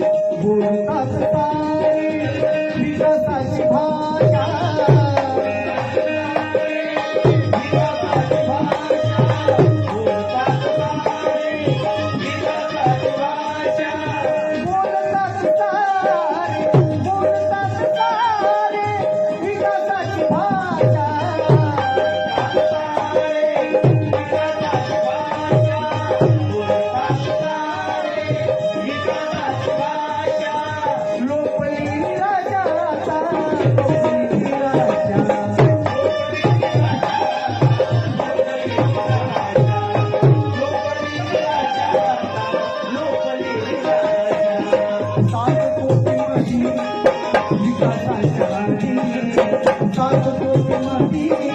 बोलतात सारे विकासाची भाषा মাটি মাটি